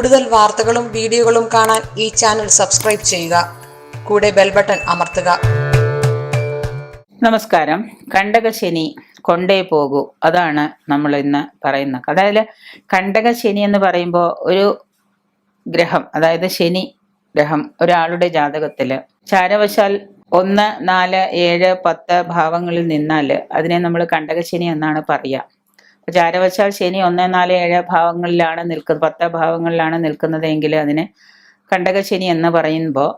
കൂടുതൽ വാർത്തകളും വീഡിയോകളും കാണാൻ ഈ ചാനൽ സബ്സ്ക്രൈബ് ചെയ്യുക. കൂടെ ബെൽ ബട്ടൺ അമർത്തുക. നമസ്കാരം. കണ്ടകശനി കൊണ്ടേ പോകൂ. അതാണ് നമ്മൾ ഇന്ന് പറയുന്ന അതായത് കണ്ടകശനി എന്ന് പറയുമ്പോൾ ഒരു ഗ്രഹം അതായത് ശനി ഗ്രഹം ഒരാളുടെ ജാതകത്തിൽ ചാരവശാൽ ഒന്ന് നാല് ഏഴ് പത്ത് ഭാവങ്ങളിൽ നിന്നാൽ അതിനെ നമ്മൾ കണ്ടകശനി എന്നാണ് പറയുക. ചാരവശാൽ ശനി ഒന്ന് നാല് ഏഴ് ഭാവങ്ങളിലാണ് നിൽക്കുന്നത് പത്ത് ഭാവങ്ങളിലാണ് നിൽക്കുന്നതെങ്കിൽ അതിനെ കണ്ടകശനി എന്ന് പറയുമ്പോൾ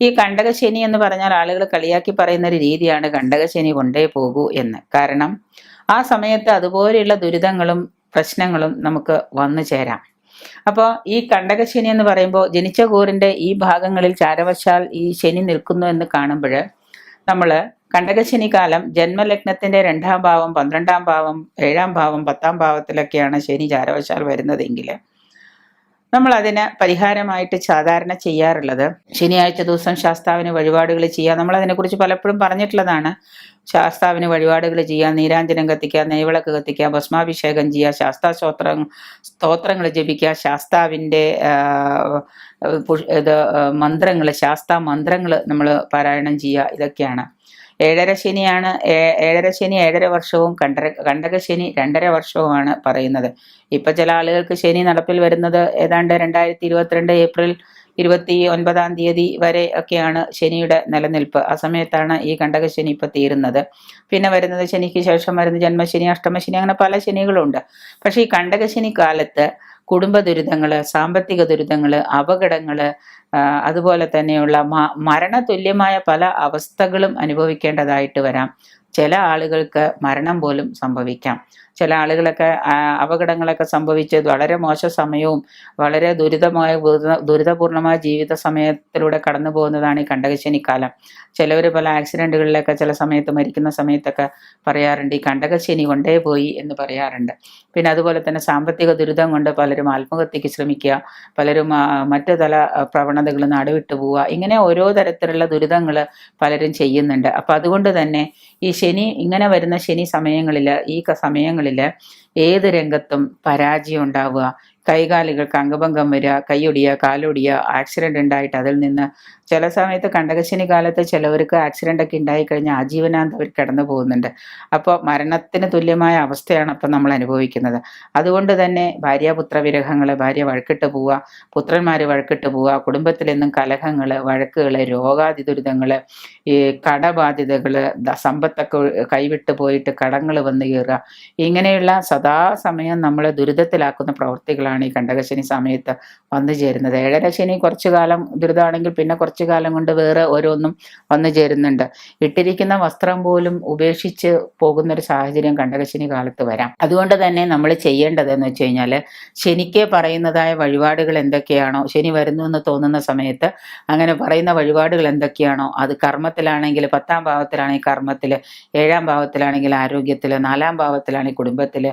ഈ കണ്ടകശനി എന്ന് പറഞ്ഞാൽ ആളുകൾ കളിയാക്കി പറയുന്ന ഒരു രീതിയാണ് കണ്ടകശനി കൊണ്ടേ പോകൂ എന്ന്. കാരണം ആ സമയത്ത് അതുപോലെയുള്ള ദുരിതങ്ങളും പ്രശ്നങ്ങളും നമുക്ക് വന്നു ചേരാം. അപ്പോൾ ഈ കണ്ടകശനി എന്ന് പറയുമ്പോൾ ജനിച്ച കൂറിന്റെ ഈ ഭാഗങ്ങളിൽ ചാരവശാൽ ഈ ശനി നിൽക്കുന്നു എന്ന് കാണുമ്പോൾ നമ്മൾ കണ്ടകശനി കാലം ജന്മലഗ്നത്തിന്റെ രണ്ടാം ഭാവം പന്ത്രണ്ടാം ഭാവം ഏഴാം ഭാവം പത്താം ഭാവത്തിലൊക്കെയാണ് ശനി ചാരവശാൽ വരുന്നതെങ്കിൽ നമ്മൾ അതിന് പരിഹാരമായിട്ട് സാധാരണ ചെയ്യാറുള്ളത്. ശനിയാഴ്ച ദിവസം ശാസ്താവിന് വഴിപാടുകൾ ചെയ്യുക. നമ്മൾ അതിനെക്കുറിച്ച് പലപ്പോഴും പറഞ്ഞിട്ടുള്ളതാണ്. ശാസ്താവിന് വഴിപാടുകൾ ചെയ്യുക നീരാഞ്ജനം കത്തിക്കുക നെയ്വിളക്ക് കത്തിക്കുക ഭസ്മാഭിഷേകം ചെയ്യുക ശാസ്താ സ്ത്രോത്ര സ്തോത്രങ്ങൾ ജപിക്കുക ശാസ്താവിന്റെ ഇത് മന്ത്രങ്ങൾ ശാസ്താ മന്ത്രങ്ങൾ നമ്മൾ പാരായണം ചെയ്യുക ഇതൊക്കെയാണ്. ഏഴര ശനിയാണ് ഏഴര ശനി ഏഴര വർഷവും കണ്ടര ശനി രണ്ടര വർഷവുമാണ് പറയുന്നത്. ഇപ്പൊ ചില ആളുകൾക്ക് ശനി നടപ്പിൽ വരുന്നത് ഏതാണ്ട് രണ്ടായിരത്തി ഇരുപത്തിരണ്ട് ഏപ്രിൽ ഇരുപത്തി ഒൻപതാം തീയതി വരെ ഒക്കെയാണ് ശനിയുടെ നിലനിൽപ്പ്. ആ സമയത്താണ് ഈ കണ്ടകശനി ഇപ്പൊ തീരുന്നത്. പിന്നെ വരുന്നത് ശനിക്ക് ശേഷം വരുന്ന ജന്മശനി അഷ്ടമശനി അങ്ങനെ പല ശനികളുണ്ട്. പക്ഷേ ഈ കണ്ടകശനി കാലത്ത് കുടുംബ ദുരിതങ്ങൾ സാമ്പത്തിക ദുരിതങ്ങൾ അപകടങ്ങൾ അതുപോലെ തന്നെയുള്ള മരണതുല്യമായ പല അവസ്ഥകളും അനുഭവിക്കേണ്ടതായിട്ട് വരാം. ചില ആളുകൾക്ക് മരണം പോലും സംഭവിക്കാം. ചില ആളുകളൊക്കെ അപകടങ്ങളൊക്കെ സംഭവിച്ച് വളരെ മോശ സമയവും വളരെ ദുരിതമായ ദുരിതപൂർണമായ ജീവിത സമയത്തിലൂടെ കടന്നു പോകുന്നതാണ് ഈ കണ്ടകശനി കാലം ചിലവർ പല ആക്സിഡന്റുകളിലൊക്കെ ചില സമയത്ത് മരിക്കുന്ന സമയത്തൊക്കെ പറയാറുണ്ട് ഈ കണ്ടകശനി കൊണ്ടേ പോയി എന്ന് പറയാറുണ്ട്. പിന്നെ അതുപോലെ തന്നെ സാമ്പത്തിക ദുരിതം കൊണ്ട് പലരും ആത്മഹത്യക്ക് ശ്രമിക്കുക പലരും മറ്റു തല പ്രവണതകൾ നടുവിട്ടു പോവുക ഇങ്ങനെ ഓരോ തരത്തിലുള്ള ദുരിതങ്ങൾ പലരും ചെയ്യുന്നുണ്ട്. അപ്പം അതുകൊണ്ട് തന്നെ ഈ ശനി ഇങ്ങനെ വരുന്ന ശനി സമയങ്ങളിൽ ഈ സമയങ്ങളിൽ ഏത് രംഗത്തും പരാജയം ഉണ്ടാവുക. കൈകാലുകൾക്ക് അംഗഭംഗം വരിക കൈയൊടിയ കാലൊടിയ ആക്സിഡന്റ് ഉണ്ടായിട്ട് അതിൽ നിന്ന് ചില സമയത്ത് കണ്ടകശനി കാലത്ത് ചിലവർക്ക് ആക്സിഡന്റ് ഒക്കെ ഉണ്ടായിക്കഴിഞ്ഞാൽ ആജീവനാന്തം അവർ കിടന്നു പോകുന്നുണ്ട്. അപ്പോൾ മരണത്തിന് തുല്യമായ അവസ്ഥയാണ് അപ്പം നമ്മൾ അനുഭവിക്കുന്നത്. അതുകൊണ്ട് തന്നെ ഭാര്യാപുത്ര വിരഹങ്ങൾ ഭാര്യ വഴക്കിട്ട് പോവുക പുത്രന്മാർ വഴക്കിട്ട് പോവുക കുടുംബത്തിൽ നിന്നും കലഹങ്ങൾ വഴക്കുകൾ രോഗാതി ദുരിതങ്ങൾ ഈ കടബാധ്യതകൾ സമ്പത്തൊക്കെ കൈവിട്ട് പോയിട്ട് കടങ്ങൾ വന്ന് കയറുക ഇങ്ങനെയുള്ള സദാസമയം നമ്മളെ ദുരിതത്തിലാക്കുന്ന പ്രവൃത്തികളാണ് ഈ കണ്ടകശനി സമയത്ത് വന്നു ചേരുന്നത്. ഏഴര ശനി കുറച്ചു കാലം ദുരിതമാണെങ്കിൽ പിന്നെ കുറച്ചു കാലം കൊണ്ട് വേറെ ഓരോന്നും വന്നു ചേരുന്നുണ്ട്. ഇട്ടിരിക്കുന്ന വസ്ത്രം പോലും ഉപേക്ഷിച്ച് പോകുന്ന ഒരു സാഹചര്യം കണ്ടകശനി കാലത്ത് വരാം. അതുകൊണ്ട് തന്നെ നമ്മൾ ചെയ്യേണ്ടത് എന്ന് വെച്ച് കഴിഞ്ഞാൽ ശനിക്ക് പറയുന്നതായ വഴിപാടുകൾ എന്തൊക്കെയാണോ ശനി വരുന്നു എന്ന് തോന്നുന്ന സമയത്ത് അങ്ങനെ പറയുന്ന വഴിപാടുകൾ എന്തൊക്കെയാണോ അത് കർമ്മത്തിലാണെങ്കിൽ പത്താം ഭാവത്തിലാണെങ്കിൽ കർമ്മത്തിൽ ഏഴാം ഭാവത്തിലാണെങ്കിൽ ആരോഗ്യത്തിൽ നാലാം ഭാവത്തിലാണെങ്കിൽ കുടുംബത്തിൽ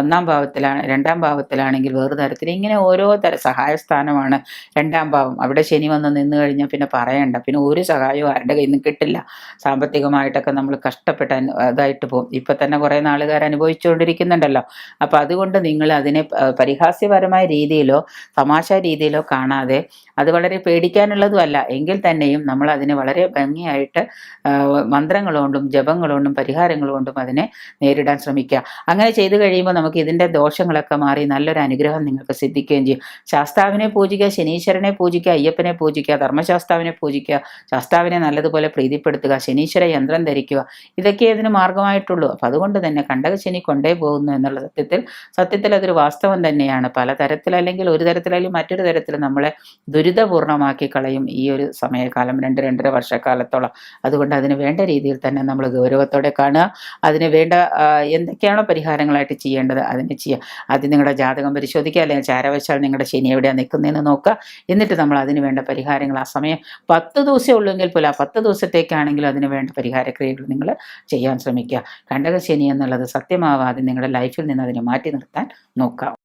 ഒന്നാം ഭാവത്തിലാണ് രണ്ടാം ഭാവത്തിലാണെങ്കിൽ വേറെ തരത്തിൽ ഇങ്ങനെ ഓരോ തര സഹായ സ്ഥാനമാണ്. രണ്ടാം ഭാവം. അവിടെ ശനി വന്ന് നിന്ന് കഴിഞ്ഞാൽ പിന്നെ പറയണ്ട. പിന്നെ ഒരു സഹായവും ആരുടെ കയ്യിൽ നിന്ന് കിട്ടില്ല. സാമ്പത്തികമായിട്ടൊക്കെ നമ്മൾ കഷ്ടപ്പെട്ട ഇതായിട്ട് പോകും ഇപ്പം തന്നെ കുറേ നാളുകാർ അനുഭവിച്ചുകൊണ്ടിരിക്കുന്നുണ്ടല്ലോ അപ്പം അതുകൊണ്ട് നിങ്ങൾ അതിനെ പരിഹാസ്യപരമായ രീതിയിലോ തമാശ രീതിയിലോ കാണാതെ അത് വളരെ പേടിക്കാനുള്ളതുമല്ല. എങ്കിൽ തന്നെയും നമ്മൾ അതിനെ വളരെ ഭംഗിയായിട്ട് മന്ത്രങ്ങളുകൊണ്ടും ജപങ്ങളുകൊണ്ടും പരിഹാരങ്ങളുകൊണ്ടും അതിനെ നേരിടാൻ ശ്രമിക്കുക. അങ്ങനെ ചെയ്തു കഴിയുമ്പോൾ നമുക്ക് ഇതിന്റെ ദോഷങ്ങളൊക്കെ മാറി നല്ലൊരു അനുഗ്രഹം നിങ്ങൾക്ക് സിദ്ധിക്കുകയും ചെയ്യും. ശാസ്താവിനെ പൂജിക്കുക ശനീശ്വരനെ പൂജിക്കുക അയ്യപ്പനെ പൂജിക്കുക ധർമ്മശാസ്താവിനെ പൂജിക്കുക ശാസ്താവിനെ നല്ലതുപോലെ പ്രീതിപ്പെടുത്തുക ശനീശ്വര യന്ത്രം ധരിക്കുക ഇതൊക്കെ ഇതിന് മാർഗമായിട്ടുള്ളൂ അപ്പം അതുകൊണ്ട് തന്നെ കണ്ടകശനി കൊണ്ടേ പോകുന്നു എന്നുള്ള സത്യത്തിൽ സത്യത്തിൽ അതൊരു വാസ്തവം തന്നെയാണ്. പലതരത്തിൽ അല്ലെങ്കിൽ ഒരു തരത്തിലല്ലെങ്കിൽ മറ്റൊരു തരത്തിൽ നമ്മളെ ദുരിതപൂർണമാക്കി കളയും ഈ ഒരു സമയകാലം രണ്ട് രണ്ടര വർഷക്കാലത്തോളം. അതുകൊണ്ട് അതിന് വേണ്ട രീതിയിൽ തന്നെ നമ്മൾ ഗൗരവത്തോടെ കാണുക. അതിന് വേണ്ട എന്തൊക്കെയാണോ പരിഹാരങ്ങളായിട്ട് ചെയ്യേണ്ടത് അതിന് ചെയ്യുക. ആദ്യം നിങ്ങളുടെ ജാതകം പരിശോധിക്കുക. അല്ലെങ്കിൽ ചാരവശാൽ നിങ്ങളുടെ ശനി എവിടെയാണ് നിൽക്കുന്നതെന്ന് നോക്കുക. എന്നിട്ട് നമ്മൾ അതിന് വേണ്ട പരിഹാരങ്ങൾ ആ സമയം പത്ത് ദിവസമേ ഉള്ളെങ്കിൽ പോലും ആ പത്ത് ദിവസത്തേക്കാണെങ്കിലും അതിന് വേണ്ട പരിഹാരക്രിയകൾ നിങ്ങൾ ചെയ്യാൻ ശ്രമിക്കുക. കണ്ടകശനി എന്നുള്ളത് സത്യമാവാതെ നിങ്ങളുടെ ലൈഫിൽ നിന്ന് അതിനെ മാറ്റി നിർത്താൻ നോക്കാം